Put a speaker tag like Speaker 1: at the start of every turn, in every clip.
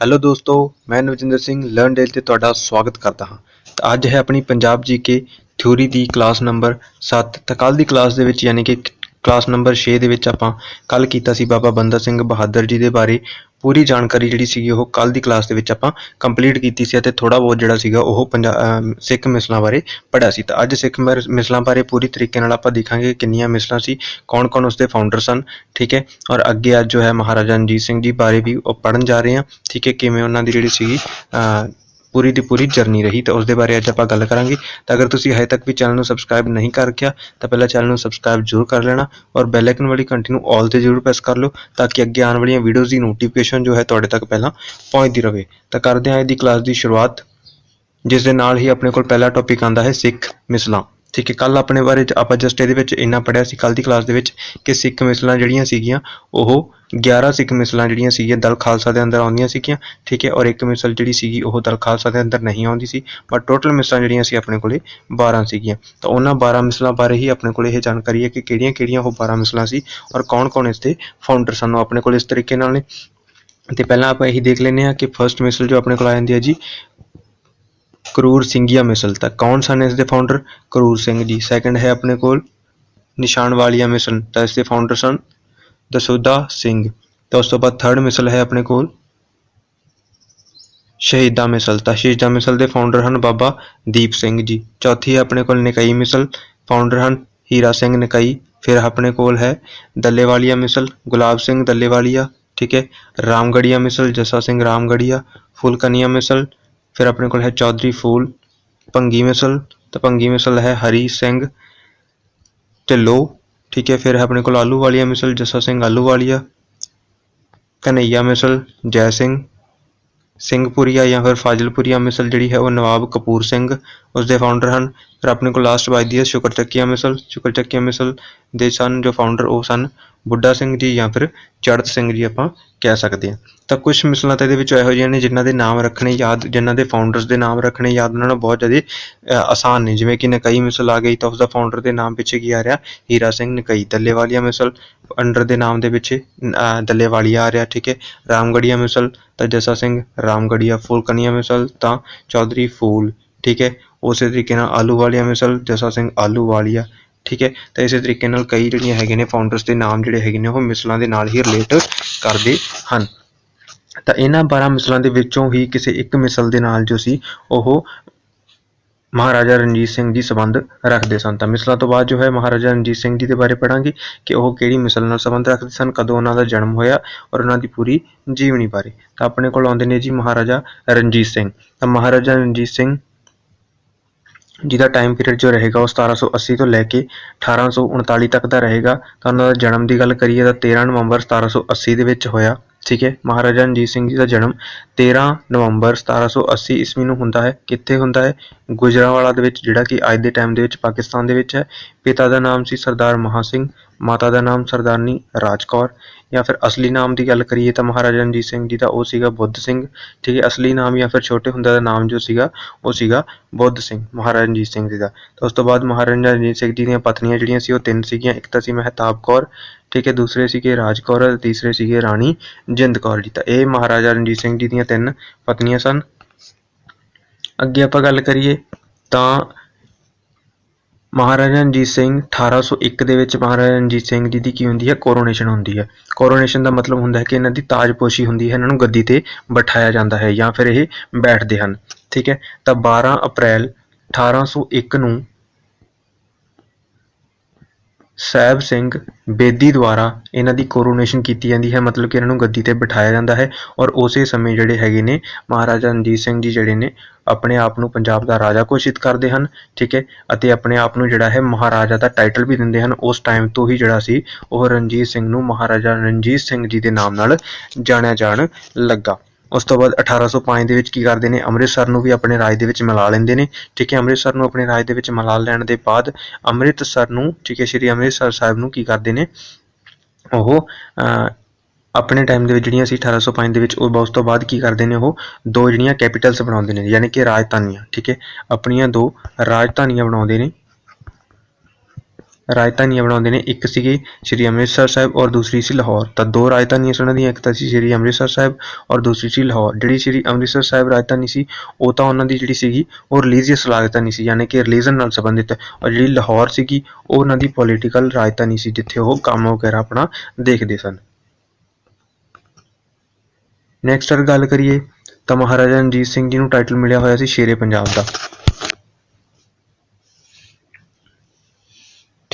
Speaker 1: Hello ਦੋਸਤੋ, ਮੈਂ ਨਵਜਿੰਦਰ Singh learn Del ਤੇ ਤੁਹਾਡਾ ਸਵਾਗਤ ਕਰਦਾ ਹਾਂ। ਤਾਂ ਅੱਜ ਹੈ ਆਪਣੀ ਪੰਜਾਬ ਜੀਕੇ ਥਿਊਰੀ ਦੀ ਕਲਾਸ ਨੰਬਰ 7 ਤਾਂ ਕੱਲ ਦੀ ਕਲਾਸ ਦੇ ਵਿੱਚ ਯਾਨੀ ਕਿ ਕਲਾਸ ਨੰਬਰ 6 ਦੇ ਵਿੱਚ ਆਪਾਂ ਕੱਲ ਕੀਤਾ ਸੀ ਬਾਬਾ ਬੰਦਾ ਸਿੰਘ ਬਹਾਦਰ ਜੀ ਦੇ ਬਾਰੇ। ਪੂਰੀ ਜਾਣਕਾਰੀ ਜਿਹੜੀ ਸੀਗੀ ਉਹ ਕੱਲ ਦੀ ਕਲਾਸ ਦੇ ਵਿੱਚ ਆਪਾਂ ਕੰਪਲੀਟ ਕੀਤੀ ਸੀ ਅਤੇ ਥੋੜਾ ਬਹੁਤ ਜਿਹੜਾ ਸੀਗਾ ਉਹ ਪੰਜਾ ਸਿੱਖ ਮਿਸਲਾਂ ਬਾਰੇ ਪੜ੍ਹਿਆ ਸੀ। ਤਾਂ ਅੱਜ ਸਿੱਖ ਮਿਰ- ਮਿਸਲਾਂ ਬਾਰੇ ਪੂਰੀ ਤਰੀਕੇ ਨਾਲ ਆਪਾਂ ਦੇਖਾਂਗੇ ਕਿੰਨੀਆਂ ਮਿਸਲਾਂ ਸੀ, ਕੌਣ-ਕੌਣ ਉਸਦੇ ਫਾਊਂਡਰ ਸਨ, ਠੀਕ ਹੈ? ਔਰ ਅੱਗੇ ਅੱਜ ਜੋ ਹੈ ਮਹਾਰਾਜਾ ਰਣਜੀਤ ਸਿੰਘ ਜੀ ਬਾਰੇ ਵੀ ਉਹ ਪੜਨ ਜਾ ਰਹੇ ਹਾਂ, ਠੀਕ ਹੈ? ਕਿਵੇਂ ਉਹਨਾਂ ਦੀ ਜਿਹੜੀ ਸੀਗੀ ਪੂਰੀ ਦੀ ਪੂਰੀ ਜਰਨੀ ਰਹੀ, ਤਾਂ ਉਸ ਦੇ ਬਾਰੇ ਅੱਜ ਆਪਾਂ ਗੱਲ ਕਰਾਂਗੇ। ਤਾਂ ਅਗਰ ਤੁਸੀਂ ਹਜੇ ਤੱਕ ਵੀ ਚੈਨਲ ਨੂੰ ਸਬਸਕ੍ਰਾਈਬ ਨਹੀਂ ਕਰ ਰੱਖਿਆ, ਤਾਂ ਪਹਿਲਾਂ ਚੈਨਲ ਨੂੰ ਸਬਸਕ੍ਰਾਈਬ ਜ਼ਰੂਰ ਕਰ ਲੈਣਾ ਔਰ ਬੈਲ ਆਈਕਨ ਵਾਲੀ ਘੰਟੀ ਨੂੰ ਆਲ ਤੇ ਜ਼ਰੂਰ ਪ੍ਰੈਸ ਕਰ ਲਓ, ਤਾਂ ਕਿ ਅੱਗੇ ਆਉਣ ਵਾਲੀਆਂ ਵੀਡੀਓਜ਼ ਦੀ ਨੋਟੀਫਿਕੇਸ਼ਨ ਜੋ ਹੈ ਤੁਹਾਡੇ ਤੱਕ ਪਹਿਲਾਂ ਪਹੁੰਚਦੀ ਰਹੇ। ਤਾਂ ਕਰਦੇ ਹਾਂ ਇਹਦੀ ਕਲਾਸ ਦੀ ਸ਼ੁਰੂਆਤ, ਜਿਸ ਦੇ ਨਾਲ ਹੀ ਆਪਣੇ ਕੋਲ ਪਹਿਲਾ ਟੌਪਿਕ ਆਂਦਾ ਹੈ ਸਿੱਖ ਮਿਸਲਾਂ। ਠੀਕ ਹੈ ਕੱਲ ਆਪਣੇ ਬਾਰੇ ਆਪਾਂ ਜਸਟ ਇਹਦੇ ਵਿੱਚ ਇੰਨਾ ਪੜਿਆ ਸੀ ਕੱਲ ਦੀ ਕਲਾਸ ਦੇ ਵਿੱਚ ਕਿ ਸਿੱਖ ਮਿਸਲਾਂ ਜਿਹੜੀਆਂ ਸੀਗੀਆਂ, ਉਹ 11 ਸਿੱਖ ਮਿਸਲਾਂ ਜਿਹੜੀਆਂ ਸੀਗੀਆਂ ਦਲ ਖਾਲਸਾ ਦੇ ਅੰਦਰ ਆਉਂਦੀਆਂ ਸੀਗੀਆਂ, ਠੀਕ ਹੈ, ਔਰ ਇੱਕ ਮਿਸਲ ਜਿਹੜੀ ਸੀਗੀ ਉਹ ਦਲ ਖਾਲਸਾ ਦੇ ਅੰਦਰ ਨਹੀਂ ਆਉਂਦੀ ਸੀ ਪਰ ਟੋਟਲ ਮਿਸਲਾਂ ਜਿਹੜੀਆਂ ਸੀ ਆਪਣੇ ਕੋਲੇ 12 ਸੀਗੀਆਂ। ਤਾਂ ਉਹਨਾਂ 12 ਮਿਸਲਾਂ ਬਾਰੇ ਹੀ ਆਪਣੇ ਕੋਲੇ ਇਹ ਜਾਣਕਾਰੀ ਹੈ ਕਿ ਕਿਹੜੀਆਂ-ਕਿਹੜੀਆਂ ਉਹ 12 ਮਿਸਲਾਂ ਸੀ ਔਰ ਕੌਣ-ਕੌਣ ਇਸ ਦੇ ਫਾਊਂਡਰ ਸਨ ਉਹ ਆਪਣੇ ਕੋਲ ਇਸ ਤਰੀਕੇ ਨਾਲ ਨੇ। ਤੇ ਪਹਿਲਾਂ ਆਪਾਂ ਇਹੀ ਦੇਖ ਲੈਂਦੇ ਹਾਂ ਕਿ ਫਰਸਟ ਮਿਸਲ ਜੋ ਆਪਣੇ ਕੋਲ ਆ ਜਾਂਦੀ ਹੈ ਜੀ, ਕਰੂਰ ਸਿੰਘੀਆ ਮਿਸਲ। ਤਾਂ ਕੌਣ ਸਨ ਇਸ ਦੇ ਫਾਊਂਡਰ ਕਰੂਰ ਸਿੰਘ ਜੀ। ਸੈਕੰਡ ਹੈ ਆਪਣੇ ਕੋਲ ਨਿਸ਼ਾਨ ਵਾਲੀਆ ਮਿਸਲ। ਤਾਂ ਇਸ ਦੇ ਫਾਊਂਡਰ ਸਨ ਦਸੂਦਾ ਸਿੰਘ। ਤਾਂ ਉਸ ਤੋਂ ਬਾਅਦ ਥਰਡ ਮਿਸਲ ਹੈ ਆਪਣੇ ਕੋਲ। ਸ਼ਹੀਦਾਂ ਮਿਸਲ। ਤਾਂ ਸ਼ਹੀਦਾਂ ਮਿਸਲ ਦੇ ਫਾਊਂਡਰ ਹਨ ਬਾਬਾ ਦੀਪ ਸਿੰਘ ਜੀ। ਚੌਥੀ ਹੈ ਆਪਣੇ ਕੋਲ ਨਿਕਈ ਮਿਸਲ। ਫਾਊਂਡਰ ਹਨ ਹੀਰਾ ਸਿੰਘ ਨਿਕਈ। ਫਿਰ ਆਪਣੇ ਕੋਲ ਹੈ ਦੱਲੇਵਾਲੀਆ ਮਿਸਲ, ਗੁਲਾਬ ਸਿੰਘ ਦੱਲੇਵਾਲੀਆ, ਠੀਕ ਹੈ, ਰਾਮਗੜੀਆ ਮਿਸਲ, ਜੱਸਾ ਸਿੰਘ ਰਾਮਗੜੀਆ, ਫੁਲਕਨੀਆ ਮਿਸਲ। ਫਿਰ ਆਪਣੇ ਕੋਲ ਹੈ ਚੌਧਰੀ ਫੂਲ ਭੰਗੀ ਮਿਸਲ। ਤਾਂ ਭੰਗੀ ਮਿਸਲ ਹੈ ਹਰੀ ਸਿੰਘ। ਢਿੱਲੋਂ ਠੀਕ ਹੈ, ਫਿਰ ਹੈ ਆਪਣੇ ਕੋਲ ਆਲੂ ਵਾਲੀਆ ਮਿਸਲ, ਜੱਸਾ ਸਿੰਘ ਆਲੂ ਵਾਲੀਆ, ਕਨਈਆ ਮਿਸਲ, ਜੈ ਸਿੰਘ, ਸਿੰਘਪੁਰੀਆ ਜਾਂ ਫਿਰ ਫਾਜ਼ਿਲਪੁਰੀਆ ਮਿਸਲ ਜਿਹੜੀ ਹੈ ਉਹ ਨਵਾਬ ਕਪੂਰ ਸਿੰਘ ਉਸ ਦੇ ਫਾਊਂਡਰ ਹਨ, ਫਿਰ ਆਪਣੇ ਕੋਲ ਲਾਸਟ ਵੱਜਦੀ ਹੈ ਸ਼ੁਕਰ ਚੱਕੀਆ ਮਿਸਲ ਸ਼ੁਕਰ ਚੱਕੀਆ ਮਿਸਲ ਦੇ ਸਨ ਜੋ ਫਾਊਂਡਰ ਉਹ ਸਨ ਬੁੱਢਾ ਸਿੰਘ ਜੀ ਜਾਂ ਫਿਰ ਚੜਤ ਸਿੰਘ ਜੀ ਆਪਾਂ ਕਹਿ ਸਕਦੇ ਹਾਂ। ਤਾਂ ਕੁਝ ਮਿਸਲਾਂ ਤਾਂ ਇਹਦੇ ਵਿੱਚ ਇਹੋ ਜਿਹੀਆਂ ਨੇ ਜਿਨ੍ਹਾਂ ਦੇ ਨਾਮ ਰੱਖਣੇ ਯਾਦ ਜਿਨ੍ਹਾਂ ਦੇ ਫਾਊਂਡਰਸ ਦੇ ਨਾਮ ਰੱਖਣੇ ਯਾਦ ਉਹਨਾਂ ਨੂੰ ਬਹੁਤ ਜ਼ਿਆਦਾ ਆਸਾਨ ਨੇ। ਜਿਵੇਂ ਕਿ ਨਕਈ ਮਿਸਲ ਆ ਗਈ ਤਾਂ ਉਸ ਦਾ ਫਾਊਂਡਰ ਦੇ ਨਾਮ ਪਿੱਛੇ ਕੀ ਆ ਰਿਹਾ? ਹੀਰਾ ਸਿੰਘ ਨਕਈ। ਦੱਲੇਵਾਲੀਆ ਮਿਸਲ ਅੰਡਰ ਦੇ ਨਾਮ ਦੇ ਪਿੱਛੇ ਅ, ਦੱਲੇਵਾਲੀਆ ਆ ਰਿਹਾ ਠੀਕ ਹੈ। ਰਾਮਗੜੀਆ ਮਿਸਲ ਤਾਂ ਜੱਸਾ ਸਿੰਘ ਰਾਮਗੜੀਆ ਫੁਲਕਨੀਆ ਮਿਸਲ ਤਾਂ ਚੌਧਰੀ ਫੂਲ ਠੀਕ ਹੈ। ਉਸੇ ਤਰੀਕੇ ਨਾਲ ਆਲੂ ਵਾਲੀਆ ਮਿਸਲ ਜਸਾ ਸਿੰਘ ਆਲੂ ਵਾਲੀਆ ਠੀਕ ਹੈ? ਤਾਂ ਇਸੇ ਤਰੀਕੇ ਨਾਲ ਕਈ ਜਿਹੜੀਆਂ ਹੈਗੇ ਨੇ ਫਾਊਂਡਰਸ ਦੇ ਨਾਮ ਜਿਹੜੇ ਹੈਗੇ ਨੇ, ਉਹ ਮਿਸਲਾਂ ਦੇ ਨਾਲ ਹੀ ਰਿਲੇਟ ਕਰਦੇ ਹਨ। ਤਾਂ ਇਹਨਾਂ 12 ਮਿਸਲਾਂ ਦੇ ਵਿੱਚੋਂ ਹੀ ਕਿਸੇ ਇੱਕ ਮਿਸਲ ਦੇ ਨਾਲ ਜੋ ਸੀ, ਉਹ ਮਹਾਰਾਜਾ ਰਣਜੀਤ ਸਿੰਘ ਜੀ ਸੰਬੰਧ ਰੱਖਦੇ ਸਨ। ਤਾਂ ਮਿਸਲਾਂ ਤੋਂ ਬਾਅਦ ਜੋ ਹੈ, ਮਹਾਰਾਜਾ ਰਣਜੀਤ ਸਿੰਘ ਜੀ ਦੇ ਬਾਰੇ ਪੜਾਂਗੇ ਕਿ ਉਹ ਕਿਹੜੀ ਮਿਸਲ ਨਾਲ ਸੰਬੰਧ ਰੱਖਦੇ ਸਨ, ਕਦੋਂ ਉਹਨਾਂ ਦਾ ਜਨਮ ਹੋਇਆ ਔਰ ਉਹਨਾਂ ਦੀ ਪੂਰੀ ਜੀਵਨੀ ਬਾਰੇ। ਤਾਂ ਆਪਣੇ ਕੋਲ ਆਉਂਦੇ ਨੇ ਜੀ ਮਹਾਰਾਜਾ ਰਣਜੀਤ ਸਿੰਘ। ਤਾਂ ਮਹਾਰਾਜਾ ਰਣਜੀਤ ਸਿੰਘ ਜਿਹਦਾ ਟਾਈਮ ਪੀਰੀਅਡ ਜੋ ਰਹੇਗਾ ਉਹ 1780 ਤੋਂ ਲੈ ਕੇ 1839 ਤੱਕ ਦਾ ਰਹੇਗਾ। ਤਾਂ ਉਹਨਾਂ ਦਾ ਜਨਮ ਦੀ ਗੱਲ ਕਰੀਏ ਤਾਂ 13 ਨਵੰਬਰ 1780 ਦੇ ਵਿੱਚ ਹੋਇਆ। ਠੀਕ ਹੈ, ਮਹਾਰਾਜਾ ਰਣਜੀਤ ਸਿੰਘ ਜੀ ਦਾ ਜਨਮ 13 ਨਵੰਬਰ 1780 ਈਸਵੀ ਨੂੰ ਹੁੰਦਾ ਹੈ। ਕਿੱਥੇ ਹੁੰਦਾ ਹੈ? ਗੁਜਰਾਂਵਾਲਾ ਦੇ ਵਿੱਚ, ਜਿਹੜਾ ਕਿ ਅੱਜ ਦੇ ਟਾਈਮ ਦੇ ਵਿੱਚ ਪਾਕਿਸਤਾਨ ਦੇ ਵਿੱਚ ਹੈ। ਪਿਤਾ ਦਾ ਨਾਮ ਸੀ ਸਰਦਾਰ ਮਹਾ ਸਿੰਘ, ਮਾਤਾ ਦਾ ਨਾਮ ਸਰਦਾਰਨੀ ਰਾਜ ਕੌਰ। ਜਾਂ ਫਿਰ ਅਸਲੀ ਨਾਮ ਦੀ ਗੱਲ ਕਰੀਏ ਤਾਂ ਮਹਾਰਾਜਾ ਰਣਜੀਤ ਸਿੰਘ ਜੀ ਦਾ ਉਹ ਸੀਗਾ ਬੁੱਧ ਸਿੰਘ, ਠੀਕ ਹੈ, ਅਸਲੀ ਨਾਮ ਜਾਂ ਫਿਰ ਛੋਟੇ ਹੁੰਦੇ ਦਾ ਨਾਮ ਜੋ ਸੀਗਾ, ਉਹ ਸੀਗਾ ਬੁੱਧ ਸਿੰਘ, ਮਹਾਰਾਜਾ ਰਣਜੀਤ ਸਿੰਘ ਜੀ ਦਾ। ਤਾਂ ਉਸ ਤੋਂ ਬਾਅਦ ਮਹਾਰਾਜਾ ਰਣਜੀਤ ਸਿੰਘ ਜੀ ਦੀਆਂ ਪਤਨੀਆਂ ਜਿਹੜੀਆਂ ਸੀ ਉਹ ਤਿੰਨ ਸੀਗੀਆਂ, ਇੱਕ ਤਾਂ ਸੀ ਮਹਿਤਾਬ ਕੌਰ, ਠੀਕ ਹੈ, ਦੂਸਰੇ ਸੀਗੇ ਰਾਜ ਕੌਰ ਅਤੇ ਤੀਸਰੇ ਸੀਗੇ ਰਾਣੀ ਜਿੰਦ ਕੌਰ ਜੀ। ਤਾਂ ਇਹ ਮਹਾਰਾਜਾ ਰਣਜੀਤ ਸਿੰਘ ਜੀ ਦੀਆਂ ਤਿੰਨ ਪਤਨੀਆਂ ਸਨ। ਅੱਗੇ ਆਪਾਂ ਗੱਲ ਕਰੀਏ ਤਾਂ ਮਹਾਰਾਜਾ ਰਣਜੀਤ ਸਿੰਘ 1801 ਦੇ ਵਿੱਚ ਮਹਾਰਾਜਾ ਰਣਜੀਤ ਸਿੰਘ ਜੀ ਦੀ ਕੀ ਹੁੰਦੀ ਹੈ? ਕੋਰੋਨੇਸ਼ਨ ਹੁੰਦੀ ਹੈ। ਕੋਰੋਨੇਸ਼ਨ ਦਾ ਮਤਲਬ ਹੁੰਦਾ ਹੈ ਕਿ ਇਹਨਾਂ ਦੀ ਤਾਜਪੋਸ਼ੀ ਹੁੰਦੀ ਹੈ, ਇਹਨਾਂ ਨੂੰ ਗੱਦੀ ਤੇ ਬਿਠਾਇਆ ਜਾਂਦਾ ਹੈ ਜਾਂ ਫਿਰ ਇਹ ਬੈਠਦੇ ਹਨ। ਠੀਕ ਹੈ? ਤਾਂ 12 ਅਪ੍ਰੈਲ 1801 ਨੂੰ ਸਾਹਿਬ ਸਿੰਘ ਬੇਦੀ ਦੁਆਰਾ ਇਹਨਾਂ ਦੀ ਕੋਰੋਨੇਸ਼ਨ ਕੀਤੀ ਜਾਂਦੀ ਹੈ, ਮਤਲਬ ਕਿ ਇਹਨਾਂ ਨੂੰ ਗੱਦੀ ਤੇ ਬਿਠਾਇਆ ਜਾਂਦਾ ਹੈ ਔਰ ਉਸੇ ਸਮੇਂ ਜਿਹੜੇ ਹੈਗੇ ਨੇ ਮਹਾਰਾਜਾ ਰਣਜੀਤ ਸਿੰਘ ਜੀ ਜਿਹੜੇ ਨੇ ਆਪਣੇ ਆਪ ਨੂੰ ਪੰਜਾਬ ਦਾ ਰਾਜਾ ਘੋਸ਼ਿਤ ਕਰਦੇ ਹਨ, ਠੀਕ ਹੈ, ਅਤੇ ਆਪਣੇ ਆਪ ਨੂੰ ਜਿਹੜਾ ਹੈ ਮਹਾਰਾਜਾ ਦਾ ਟਾਈਟਲ ਵੀ ਦਿੰਦੇ ਹਨ। ਉਸ ਟਾਈਮ ਤੋਂ ਹੀ ਜਿਹੜਾ ਸੀ ਉਹ ਰਣਜੀਤ ਸਿੰਘ ਨੂੰ ਮਹਾਰਾਜਾ ਰਣਜੀਤ ਸਿੰਘ ਜੀ ਦੇ ਨਾਮ ਨਾਲ ਜਾਣਿਆ ਜਾਣ ਲੱਗਾ। ਉਸ ਤੋਂ ਬਾਅਦ 1805 ਦੇ ਵਿੱਚ ਕੀ ਕਰਦੇ ਨੇ ਅੰਮ੍ਰਿਤਸਰ ਨੂੰ ਵੀ ਆਪਣੇ ਰਾਜ ਦੇ ਵਿੱਚ ਮਿਲਾ ਲੈਂਦੇ ਨੇ ਠੀਕ ਹੈ ਅੰਮ੍ਰਿਤਸਰ ਨੂੰ ਆਪਣੇ ਰਾਜ ਦੇ ਵਿੱਚ ਮਿਲਾ ਲੈਣ ਦੇ ਬਾਅਦ ਅੰਮ੍ਰਿਤਸਰ ਨੂੰ ਠੀਕ ਹੈ ਸ਼੍ਰੀ ਅੰਮ੍ਰਿਤਸਰ ਸਾਹਿਬ ਨੂੰ ਕੀ ਕਰਦੇ ਨੇ ਉਹ ਅਹ, ਆਪਣੇ ਟਾਈਮ ਦੇ ਵਿੱਚ ਜਿਹੜੀਆਂ ਸੀ 1805 ਦੇ ਵਿੱਚ ਉਹ ਉਸ ਤੋਂ ਬਾਅਦ ਕੀ ਕਰਦੇ ਨੇ ਉਹ ਦੋ ਜਿਹੜੀਆਂ ਕੈਪੀਟਲਸ ਬਣਾਉਂਦੇ ਨੇ ਯਾਨੀ ਕਿ ਰਾਜਧਾਨੀਆਂ ਠੀਕ ਹੈ ਆਪਣੀਆਂ ਦੋ ਰਾਜਧਾਨੀਆਂ ਬਣਾਉਂਦੇ ਨੇ ਰਾਜਧਾਨੀਆਂ ਬਣਾਉਂਦੇ ਨੇ। ਇੱਕ ਸੀਗੇ ਸ਼੍ਰੀ ਅੰਮ੍ਰਿਤਸਰ ਸਾਹਿਬ ਔਰ ਦੂਸਰੀ ਸੀ ਲਾਹੌਰ। ਤਾਂ ਦੋ ਰਾਜਧਾਨੀਆਂ ਸੀ ਉਹਨਾਂ ਦੀਆਂ, ਇੱਕ ਤਾਂ ਸੀ ਸ਼੍ਰੀ ਅੰਮ੍ਰਿਤਸਰ ਸਾਹਿਬ ਔਰ ਦੂਸਰੀ ਸੀ ਲਾਹੌਰ। ਜਿਹੜੀ ਸ਼੍ਰੀ ਅੰਮ੍ਰਿਤਸਰ ਸਾਹਿਬ ਰਾਜਧਾਨੀ ਸੀ, ਉਹ ਤਾਂ ਉਹਨਾਂ ਦੀ ਜਿਹੜੀ ਸੀਗੀ, ਉਹ ਰਿਲੀਜੀਅਸ ਰਾਜਧਾਨੀ ਸੀ, ਯਾਨੀ ਕਿ ਰਿਲੀਜਨ ਨਾਲ ਸੰਬੰਧਿਤ। ਔਰ ਜਿਹੜੀ ਲਾਹੌਰ ਸੀਗੀ, ਉਹ ਉਹਨਾਂ ਦੀ ਪੋਲੀਟੀਕਲ ਰਾਜਧਾਨੀ ਸੀ, ਜਿੱਥੇ ਉਹ ਕੰਮ ਵਗੈਰਾ ਆਪਣਾ ਦੇਖਦੇ ਸਨ। ਨੈਕਸਟ ਅਗਰ ਗੱਲ ਕਰੀਏ, ਤਾਂ ਮਹਾਰਾਜਾ ਰਣਜੀਤ ਸਿੰਘ ਜੀ ਨੂੰ ਟਾਈਟਲ ਮਿਲਿਆ ਹੋਇਆ ਸੀ ਸ਼ੇਰੇ ਪੰਜਾਬ ਦਾ।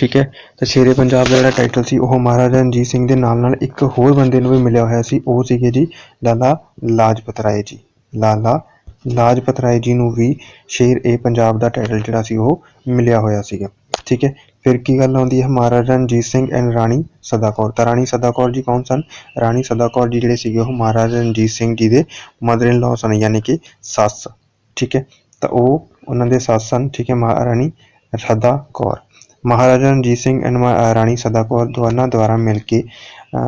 Speaker 1: ਠੀਕ ਹੈ? ਤਾਂ ਸ਼ੇਰੇ ਪੰਜਾਬ ਦਾ ਜਿਹੜਾ ਟਾਈਟਲ ਸੀ, ਉਹ ਮਹਾਰਾਜਾ ਰਣਜੀਤ ਸਿੰਘ ਦੇ ਨਾਲ ਨਾਲ ਇੱਕ ਹੋਰ ਬੰਦੇ ਨੂੰ ਵੀ ਮਿਲਿਆ ਹੋਇਆ ਸੀ, ਉਹ ਸੀਗੇ ਜੀ ਲਾਲਾ ਲਾਜਪਤ ਰਾਏ ਜੀ। ਲਾਲਾ ਲਾਜਪਤ ਰਾਏ ਜੀ ਨੂੰ ਵੀ ਸ਼ੇਰ ਏ ਪੰਜਾਬ ਦਾ ਟਾਈਟਲ ਜਿਹੜਾ ਸੀ, ਉਹ ਮਿਲਿਆ ਹੋਇਆ ਸੀਗਾ। ਠੀਕ ਹੈ? ਫਿਰ ਕੀ ਗੱਲ ਆਉਂਦੀ ਹੈ? ਮਹਾਰਾਜਾ ਰਣਜੀਤ ਸਿੰਘ ਐਂਡ ਰਾਣੀ ਸਦਾ ਕੌਰ ਤਾਂ ਰਾਣੀ ਸਦਾ ਕੌਰ ਜੀ ਕੌਣ ਸਨ? ਰਾਣੀ ਸਦਾ ਕੌਰ ਜੀ ਜਿਹੜੇ ਸੀਗੇ, ਉਹ ਮਹਾਰਾਜਾ ਰਣਜੀਤ ਸਿੰਘ ਜੀ ਦੇ ਮਦਰ ਇਨ ਲਾਅ ਸਨ, ਯਾਨੀ ਕਿ ਸੱਸ। ਠੀਕ ਹੈ? ਤਾਂ ਉਹ, ਉਹਨਾਂ ਦੇ ਸੱਸ ਸਨ, ਠੀਕ ਹੈ, ਮਹਾਰਾਣੀ ਸਦਾ ਕੌਰ ਮਹਾਰਾਜਾ ਰਣਜੀਤ ਸਿੰਘ ਐਂਡ ਰਾਣੀ ਸਦਾ ਕੌਰ ਦੋਨਾਂ ਦੁਆਰਾ ਮਿਲ ਕੇ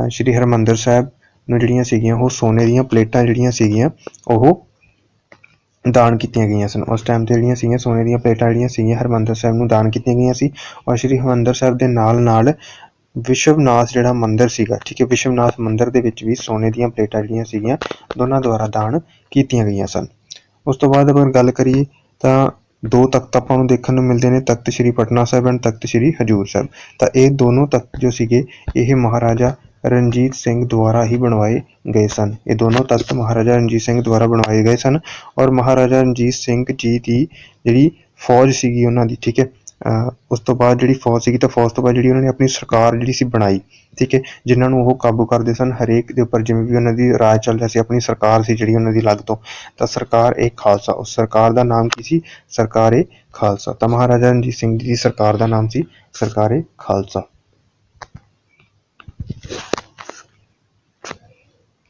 Speaker 1: ਸ਼੍ਰੀ ਹਰਮੰਦਰ ਸਾਹਿਬ ਨੂੰ ਜਿਹੜੀਆਂ ਸੀਗੀਆਂ ਉਹ ਸੋਨੇ ਦੀਆਂ ਪਲੇਟਾਂ ਜਿਹੜੀਆਂ ਸੀਗੀਆਂ, ਉਹ ਦਾਨ ਕੀਤੀਆਂ ਗਈਆਂ ਸਨ। ਉਸ ਟਾਈਮ ਤੇ ਜਿਹੜੀਆਂ ਸੀਗੀਆਂ, ਸੋਨੇ ਦੀਆਂ ਪਲੇਟਾਂ ਜਿਹੜੀਆਂ ਸੀਗੀਆਂ, ਹਰਮੰਦਰ ਸਾਹਿਬ ਨੂੰ ਦਾਨ ਕੀਤੀਆਂ ਗਈਆਂ ਸੀ ਔਰ ਸ਼੍ਰੀ ਹਰਮੰਦਰ ਸਾਹਿਬ ਦੇ ਨਾਲ ਨਾਲ ਵਿਸ਼ਵਨਾਥ ਜਿਹੜਾ ਮੰਦਿਰ ਸੀਗਾ, ਠੀਕ ਹੈ, ਵਿਸ਼ਵਨਾਥ ਮੰਦਿਰ ਦੇ ਵਿੱਚ ਵੀ ਸੋਨੇ ਦੀਆਂ ਪਲੇਟਾਂ ਜਿਹੜੀਆਂ ਸੀਗੀਆਂ, ਦੋਨਾਂ ਦੁਆਰਾ ਦਾਨ ਕੀਤੀਆਂ ਗਈਆਂ ਸਨ। ਉਸ ਤੋਂ ਬਾਅਦ ਅਗਰ ਗੱਲ ਕਰੀਏ ਤਾਂ ਦੋ ਤਖਤ ਆਪਾਂ ਨੂੰ ਦੇਖਣ ਨੂੰ ਮਿਲਦੇ ਨੇ, ਤਖਤ ਸ੍ਰੀ ਪਟਨਾ ਸਾਹਿਬ ਐਂਡ ਤਖਤ ਸ੍ਰੀ ਹਜੂਰ ਸਾਹਿਬ। ਤਾਂ ਇਹ ਦੋਨੋਂ ਤਖਤ ਜੋ ਸੀਗੇ, ਇਹ ਮਹਾਰਾਜਾ ਰਣਜੀਤ ਸਿੰਘ ਦੁਆਰਾ ਹੀ ਬਣਵਾਏ ਗਏ ਸਨ। ਇਹ ਦੋਨੋਂ ਤਖਤ ਮਹਾਰਾਜਾ ਰਣਜੀਤ ਸਿੰਘ ਦੁਆਰਾ ਬਣਵਾਏ ਗਏ ਸਨ ਔਰ ਮਹਾਰਾਜਾ ਰਣਜੀਤ ਸਿੰਘ ਜੀ ਦੀ ਜਿਹੜੀ ਫੌਜ ਸੀਗੀ ਉਹਨਾਂ ਦੀ, ਠੀਕ ਹੈ? ਉਸ ਤੋਂ ਬਾਅਦ ਜਿਹੜੀ ਫੌਜ ਸੀਗੀ ਤਾਂ ਫੌਜ ਤੋਂ ਬਾਅਦ ਜਿਹੜੀ ਉਹਨਾਂ ਨੇ ਆਪਣੀ ਸਰਕਾਰ ਜਿਹੜੀ ਸੀ ਬਣਾਈ, ਠੀਕ ਹੈ, ਜਿਨ੍ਹਾਂ ਨੂੰ ਉਹ ਕਾਬੂ ਕਰਦੇ ਸਨ ਹਰੇਕ ਦੇ ਉੱਪਰ, ਜਿਵੇਂ ਵੀ ਉਹਨਾਂ ਦੀ ਰਾਜ ਚੱਲ ਰਿਹਾ ਸੀ, ਆਪਣੀ ਸਰਕਾਰ ਸੀ ਜਿਹੜੀ ਉਹਨਾਂ ਦੀ ਅਲੱਗ ਤੋਂ, ਤਾਂ ਸਰਕਾਰ ਇਹ ਖਾਲਸਾ, ਉਸ ਸਰਕਾਰ ਦਾ ਨਾਮ ਕੀ ਸੀ? ਸਰਕਾਰ ਏ ਖਾਲਸਾ, ਤਾਂ ਮਹਾਰਾਜਾ ਰਣਜੀਤ ਸਿੰਘ ਜੀ ਦੀ ਸਰਕਾਰ ਦਾ ਨਾਮ ਸੀ ਸਰਕਾਰ ਏ ਖਾਲਸਾ।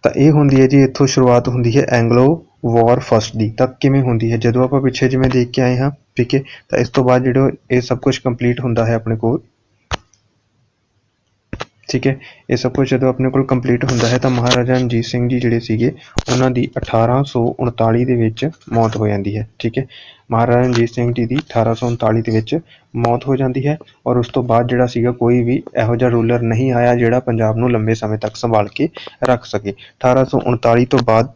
Speaker 1: ਤਾਂ ਇਹ ਹੁੰਦੀ ਹੈ ਜੀ, ਇੱਥੋਂ ਸ਼ੁਰੂਆਤ ਹੁੰਦੀ ਹੈ ਐਂਗਲੋ ਵਾਰ ਫਸਟ ਦੀ, ਤਾਂ ਕਿਵੇਂ ਹੁੰਦੀ ਹੈ? ਜਦੋਂ ਆਪਾਂ ਪਿੱਛੇ ਜਿਵੇਂ ਦੇਖ ਕੇ ਆਏ ਹਾਂ ਠੀਕ ਹੈ, ਤਾਂ ਇਸ ਤੋਂ ਬਾਅਦ ਜਿਹੜਾ ਇਹ ਸਭ ਕੁਝ ਕੰਪਲੀਟ ਹੁੰਦਾ ਹੈ ਆਪਣੇ ਕੋਲ। ਠੀਕ ਹੈ, ਇਹ ਸਭ ਕੁਝ ਜਦੋਂ ਆਪਣੇ ਕੋਲ ਕੰਪਲੀਟ ਹੁੰਦਾ ਹੈ ਤਾਂ ਮਹਾਰਾਜਾ ਰਣਜੀਤ ਸਿੰਘ ਜੀ ਜਿਹੜੇ ਸੀਗੇ, ਉਹਨਾਂ ਦੀ 1839 ਦੇ ਵਿੱਚ ਮੌਤ ਹੋ ਜਾਂਦੀ ਹੈ। ਠੀਕ ਹੈ, ਮਹਾਰਾਜਾ ਰਣਜੀਤ ਸਿੰਘ ਜੀ ਦੀ 1839 ਦੇ ਵਿੱਚ ਮੌਤ ਹੋ ਜਾਂਦੀ ਹੈ ਔਰ ਉਸ ਤੋਂ ਬਾਅਦ ਜਿਹੜਾ ਸੀਗਾ ਕੋਈ ਵੀ ਇਹੋ ਜਿਹਾ ਰੂਲਰ ਨਹੀਂ ਆਇਆ ਜਿਹੜਾ ਪੰਜਾਬ ਨੂੰ ਲੰਬੇ ਸਮੇਂ ਤੱਕ ਸੰਭਾਲ ਕੇ ਰੱਖ ਸਕੇ। 1839 ਤੋਂ ਬਾਅਦ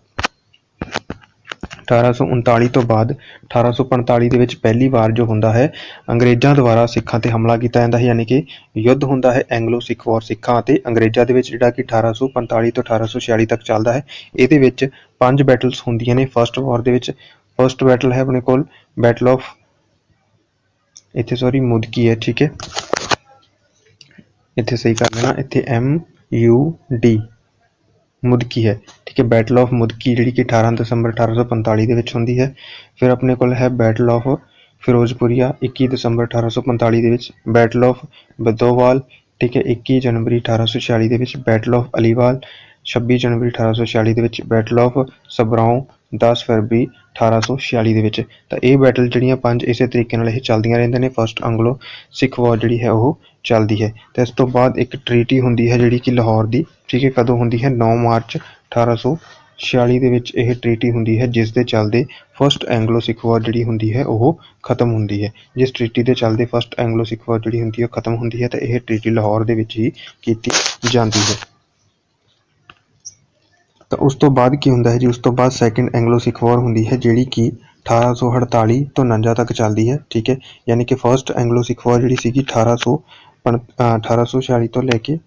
Speaker 1: 1839 ਤੋਂ ਬਾਅਦ 1845 ਦੇ ਵਿੱਚ ਪਹਿਲੀ ਵਾਰ ਜੋ ਹੁੰਦਾ ਹੈ, ਅੰਗਰੇਜ਼ਾਂ ਦੁਆਰਾ ਸਿੱਖਾਂ ਤੇ ਹਮਲਾ ਕੀਤਾ ਜਾਂਦਾ ਹੈ, ਯਾਨੀ ਕਿ ਯੁੱਧ ਹੁੰਦਾ ਹੈ, ਐਂਗਲੋ ਸਿੱਖ ਵਾਰ ਸਿੱਖਾਂ ਅਤੇ ਅੰਗਰੇਜ਼ਾਂ ਦੇ ਵਿੱਚ ਜਿਹੜਾ ਕਿ 1845 ਤੋਂ 1846 ਤੱਕ ਚੱਲਦਾ ਹੈ। ਇਹਦੇ ਵਿੱਚ ਪੰਜ ਬੈਟਲਸ ਹੁੰਦੀਆਂ ਨੇ। ਫਰਸਟ ਵਾਰ ਦੇ ਵਿੱਚ ਫਰਸਟ ਬੈਟਲ ਹੈ ਆਪਣੇ ਕੋਲ ਬੈਟਲ ਆਫ ਇੱਥੇ ਸੌਰੀ ਮੁਦਕੀ ਹੈ, ਠੀਕ ਹੈ। ਇੱਥੇ ਸਹੀ ਕਰ ਲੈਣਾ, ਇੱਥੇ ਐਮ ਯੂ ਡੀ ਮੁਦਕੀ ਹੈ। ਠੀਕ ਹੈ ਬੈਟਲ ਆਫ ਮੁਦਕੀ ਜਿਹੜੀ ਕਿ 18 ਦਸੰਬਰ 1845 ਦੇ ਵਿੱਚ ਹੁੰਦੀ ਹੈ। ਫਿਰ ਆਪਣੇ ਕੋਲ ਹੈ ਬੈਟਲ ਆਫ ਫਿਰੋਜ਼ਪੁਰੀਆ 21 ਦਸੰਬਰ 1845 ਦੇ ਵਿੱਚ ਬੈਟਲ ਆਫ ਬਦੋਵਾਲ, ਠੀਕ ਹੈ 21 ਜਨਵਰੀ 1846 ਦੇ ਵਿੱਚ ਬੈਟਲ ਆਫ ਅਲੀਵਾਲ 26 ਜਨਵਰੀ 1846 ਦੇ ਵਿੱਚ ਬੈਟਲ ਆਫ ਸਬਰਾਉਂ 10 ਫਰਵਰੀ 1846 ਦੇ ਵਿੱਚ। ਤਾਂ ਇਹ ਬੈਟਲ ਜਿਹੜੀਆਂ ਪੰਜ ਇਸੇ ਤਰੀਕੇ ਨਾਲ ਇਹ ਚੱਲਦੀਆਂ ਰਹਿੰਦੀਆਂ ਨੇ। ਫਰਸਟ ਐਂਗਲੋ ਸਿੱਖ ਵਾਰ ਜਿਹੜੀ ਹੈ ਉਹ ਚੱਲਦੀ ਹੈ। ਤੇ ਇਸ ਤੋਂ ਬਾਅਦ ਇੱਕ ਟ੍ਰੀਟੀ ਹੁੰਦੀ ਹੈ ਜਿਹੜੀ ਕਿ ਲਾਹੌਰ ਦੀ, ਠੀਕ ਹੈ, ਕਦੋਂ ਹੁੰਦੀ ਹੈ? 9 ਮਾਰਚ 1846 ਦੇ ਵਿੱਚ ਇਹ ਟ੍ਰੀਟੀ ਹੁੰਦੀ ਹੈ, ਜਿਸ ਦੇ ਚੱਲਦੇ ਫਰਸਟ ਐਂਗਲੋ ਸਿੱਖ ਵਾਰ ਜਿਹੜੀ ਹੁੰਦੀ ਹੈ, ਉਹ ਖਤਮ ਹੁੰਦੀ ਹੈ। ਜਿਸ ਟ੍ਰੀਟੀ ਦੇ ਚੱਲਦੇ ਫਰਸਟ ਐਂਗਲੋ ਸਿੱਖ ਵਾਰ ਜਿਹੜੀ ਹੁੰਦੀ ਹੈ, ਉਹ ਖਤਮ ਹੁੰਦੀ ਹੈ। ਤਾਂ ਇਹ ਟ੍ਰੀਟੀ ਲਾਹੌਰ ਦੇ ਵਿੱਚ ਹੀ ਕੀਤੀ ਜਾਂਦੀ ਹੈ। ਤਾਂ ਉਸ ਤੋਂ ਬਾਅਦ ਕੀ ਹੁੰਦਾ ਹੈ ਜੀ? ਉਸ ਤੋਂ ਬਾਅਦ ਸੈਕੰਡ ਐਂਗਲੋ ਸਿੱਖ ਵਾਰ ਹੁੰਦੀ ਹੈ, ਜਿਹੜੀ ਕਿ 1848 ਤੋਂ 49 ਤੱਕ ਚੱਲਦੀ ਹੈ, ਠੀਕ ਹੈ? ਯਾਨੀ ਕਿ ਫਰਸਟ ਐਂਗਲੋ ਸਿੱਖ ਵਾਰ ਜਿਹੜੀ ਸੀਗੀ 1800 ਪੰ- ਅਹ 1846 ਤੋਂ ਲੈ ਕੇ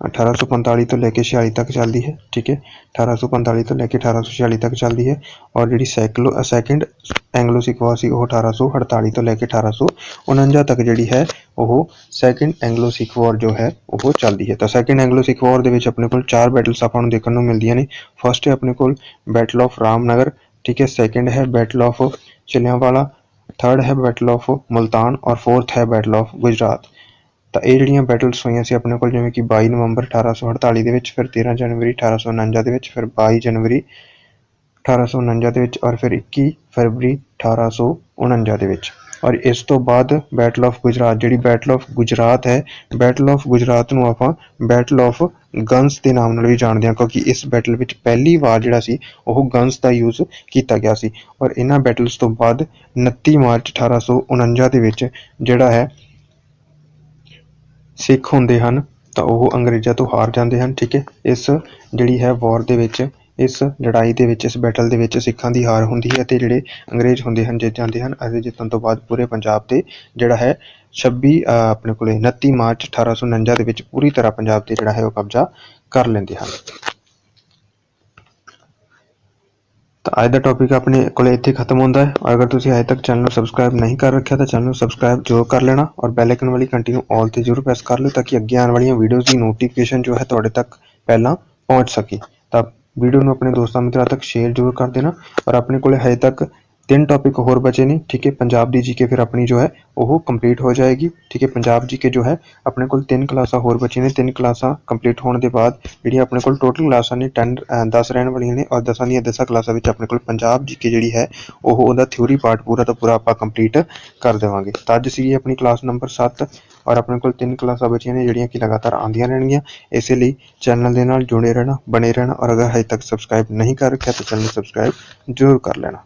Speaker 1: 1845 ਤੋਂ ਲੈ ਕੇ 46 ਤੱਕ ਚੱਲਦੀ ਹੈ, ਠੀਕ ਹੈ? 1845 ਤੋਂ ਲੈ ਕੇ 1846 ਤੱਕ ਚੱਲਦੀ ਹੈ, ਔਰ ਜਿਹੜੀ ਸੈਕਲੋ ਸੈਕੰਡ ਐਂਗਲੋ ਸਿੱਖ ਵਾਰ ਸੀ ਉਹ 1848 ਤੋਂ ਲੈ ਕੇ 1849 ਤੱਕ ਜਿਹੜੀ ਹੈ ਉਹ ਸੈਕੰਡ ਐਂਗਲੋ ਸਿੱਖ ਵਾਰ ਜੋ ਹੈ ਉਹ ਚੱਲਦੀ ਹੈ। ਤਾਂ ਸੈਕੰਡ ਐਂਗਲੋ ਸਿੱਖ ਵਾਰ ਦੇ ਵਿੱਚ ਆਪਣੇ ਕੋਲ ਚਾਰ ਬੈਟਲਸ ਆਪਾਂ ਨੂੰ ਦੇਖਣ ਨੂੰ ਮਿਲਦੀਆਂ ਨੇ। ਫਰਸਟ ਹੈ ਆਪਣੇ ਕੋਲ ਬੈਟਲ ਆਫ ਰਾਮਨਗਰ ਠੀਕ ਹੈ। ਸੈਕੰਡ ਹੈ ਬੈਟਲ ਆਫ ਚਿਲਿਆਂਵਾਲਾ ਥਰਡ ਹੈ ਬੈਟਲ ਆਫ ਮੁਲਤਾਨ ਔਰ ਫੋਰਥ ਹੈ ਬੈਟਲ ਆਫ ਗੁਜਰਾਤ ਤਾਂ ਇਹ ਜਿਹੜੀਆਂ ਬੈਟਲਸ ਹੋਈਆਂ ਸੀ ਆਪਣੇ ਕੋਲ ਜਿਵੇਂ ਕਿ 22 ਨਵੰਬਰ 1848 ਦੇ ਵਿੱਚ, ਫਿਰ 13 ਜਨਵਰੀ 1849 ਦੇ ਵਿੱਚ, ਫਿਰ 22 ਜਨਵਰੀ 1849 ਦੇ ਵਿੱਚ ਔਰ ਫਿਰ 21 ਫਰਵਰੀ 1849 ਦੇ ਵਿੱਚ। ਔਰ ਇਸ ਤੋਂ ਬਾਅਦ ਬੈਟਲ ਆਫ ਗੁਜਰਾਤ ਜਿਹੜੀ ਬੈਟਲ ਆਫ ਗੁਜਰਾਤ ਹੈ ਬੈਟਲ ਆਫ ਗੁਜਰਾਤ ਨੂੰ ਆਪਾਂ ਬੈਟਲ ਆਫ ਗਨਸ ਦੇ ਨਾਮ ਨਾਲ ਵੀ ਜਾਣਦੇ ਹਾਂ, ਕਿਉਂਕਿ ਇਸ ਬੈਟਲ ਵਿੱਚ ਪਹਿਲੀ ਵਾਰ ਜਿਹੜਾ ਸੀ, ਉਹ ਗਨਸ ਦਾ ਯੂਜ਼ ਕੀਤਾ ਗਿਆ ਸੀ। ਔਰ ਇਹਨਾਂ ਬੈਟਲਸ ਤੋਂ ਬਾਅਦ 29 ਮਾਰਚ 1849 ਦੇ ਵਿੱਚ ਜਿਹੜਾ ਹੈ, ਸਿੱਖ ਹੁੰਦੇ ਹਨ, ਤਾਂ ਉਹ ਅੰਗਰੇਜ਼ਾਂ ਤੋਂ ਹਾਰ ਜਾਂਦੇ ਹਨ, ਠੀਕ ਹੈ? ਇਸ ਜਿਹੜੀ ਹੈ ਵਾਰ ਦੇ ਵਿੱਚ ਇਸ ਲੜਾਈ ਦੇ ਵਿੱਚ, ਇਸ ਬੈਟਲ ਦੇ ਵਿੱਚ ਸਿੱਖਾਂ ਦੀ ਹਾਰ ਹੁੰਦੀ ਹੈ ਅਤੇ ਜਿਹੜੇ ਅੰਗਰੇਜ਼ ਹੁੰਦੇ ਹਨ, ਜਿੱਤ ਜਾਂਦੇ ਹਨ ਅਤੇ ਜਿੱਤਣ ਤੋਂ ਬਾਅਦ ਪੂਰੇ ਪੰਜਾਬ ਤੇ ਜਿਹੜਾ ਹੈ 26 ਆਪਣੇ ਕੋਲੇ 29 ਮਾਰਚ 1849 ਦੇ ਵਿੱਚ ਪੂਰੀ ਤਰ੍ਹਾਂ ਪੰਜਾਬ ਤੇ ਜਿਹੜਾ ਹੈ ਉਹ ਕਬਜ਼ਾ ਕਰ ਲੈਂਦੇ ਹਨ। ਤਾਂ ਅੱਜ ਦਾ ਟੌਪਿਕ ਆਪਣੇ ਕੋਲੇ ਇੱਥੇ ਖਤਮ ਹੁੰਦਾ ਹੈ। ਅਗਰ ਤੁਸੀਂ ਅਜੇ ਤੱਕ ਚੈਨਲ ਨੂੰ ਸਬਸਕ੍ਰਾਈਬ ਨਹੀਂ ਕਰ ਰੱਖਿਆ ਤਾਂ ਚੈਨਲ ਨੂੰ ਸਬਸਕ੍ਰਾਈਬ ਜ਼ਰੂਰ ਕਰ ਲੈਣਾ ਔਰ ਬੈਲ ਆਈਕਨ ਵਾਲੀ ਕੰਟੀਨਿਊ ਆਲ ਤੇ ਜ਼ਰੂਰ ਪ੍ਰੈਸ ਕਰ ਲਓ ਤਾਂ ਕਿ ਅੱਗੇ ਆਉਣ ਵਾਲੀਆਂ ਵੀਡੀਓਜ਼ ਦੀ ਨੋਟੀਫਿਕੇਸ਼ਨ ਜੋ ਹੈ ਤੁਹਾਡੇ ਤੱਕ ਪਹਿਲਾਂ ਪਹੁੰਚ ਸਕੇ। ਵੀਡੀਓ ਨੂੰ ਆਪਣੇ ਦੋਸਤਾਂ ਮਿੱਤਰਾਂ ਤੱਕ ਸ਼ੇਅਰ ਜ਼ਰੂਰ ਕਰ ਦੇਣਾ। ਔਰ ਆਪਣੇ ਕੋਲ ਹਜੇ ਤੱਕ ਤਿੰਨ ਟੌਪਿਕ ਹੋਰ ਬਚੇ ਨੇ ਠੀਕ ਹੈ? ਪੰਜਾਬ ਦੀ ਜੀਕੇ ਫਿਰ ਆਪਣੀ ਜੋ ਹੈ ਉਹ ਕੰਪਲੀਟ ਹੋ ਜਾਏਗੀ। ਠੀਕ ਹੈ? ਪੰਜਾਬ ਜੀਕੇ ਜੋ ਹੈ ਆਪਣੇ ਕੋਲ ਤਿੰਨ ਕਲਾਸਾਂ ਹੋਰ ਬਚੀਆਂ ਨੇ। ਤਿੰਨ ਕਲਾਸਾਂ ਕੰਪਲੀਟ ਹੋਣ ਦੇ ਬਾਅਦ ਜਿਹੜੀਆਂ ਆਪਣੇ ਕੋਲ ਟੋਟਲ ਕਲਾਸਾਂ ਨੇ 10 ਅ, 10 ਰਹਿਣ ਵਾਲੀਆਂ ਨੇ ਔਰ 10 ਦੀਆਂ 10 ਕਲਾਸਾਂ ਵਿੱਚ ਆਪਣੇ ਕੋਲ ਪੰਜਾਬ ਜੀਕੇ ਜਿਹੜੀ ਹੈ ਉਹ ਉਹਦਾ ਥਿਊਰੀ ਪਾਰਟ ਪੂਰਾ ਦਾ ਪੂਰਾ ਆਪਾਂ ਕੰਪਲੀਟ ਕਰ ਦੇਵਾਂਗੇ। ਤਾਂ ਅੱਜ ਸੀਗੀ ਆਪਣੀ ਕਲਾਸ ਨੰਬਰ 7 ਔਰ ਆਪਣੇ ਕੋਲ ਤਿੰਨ ਕਲਾਸਾਂ ਬਚੀਆਂ ਨੇ, ਜਿਹੜੀਆਂ ਕਿ ਲਗਾਤਾਰ ਆਉਂਦੀਆਂ ਰਹਿਣਗੀਆਂ। ਇਸੇ ਲਈ ਚੈਨਲ ਦੇ ਨਾਲ ਜੁੜੇ ਰਹਿਣਾ, ਬਣੇ ਰਹਿਣਾ, ਔਰ ਅਗਰ ਹਜੇ ਤੱਕ ਸਬਸਕ੍ਰਾਈਬ ਨਹੀਂ ਕਰ ਰੱਖਿਆ ਤਾਂ ਚੈਨਲ ਸਬਸਕ੍ਰਾਈਬ ਜ਼ਰੂਰ ਕਰ ਲੈਣਾ।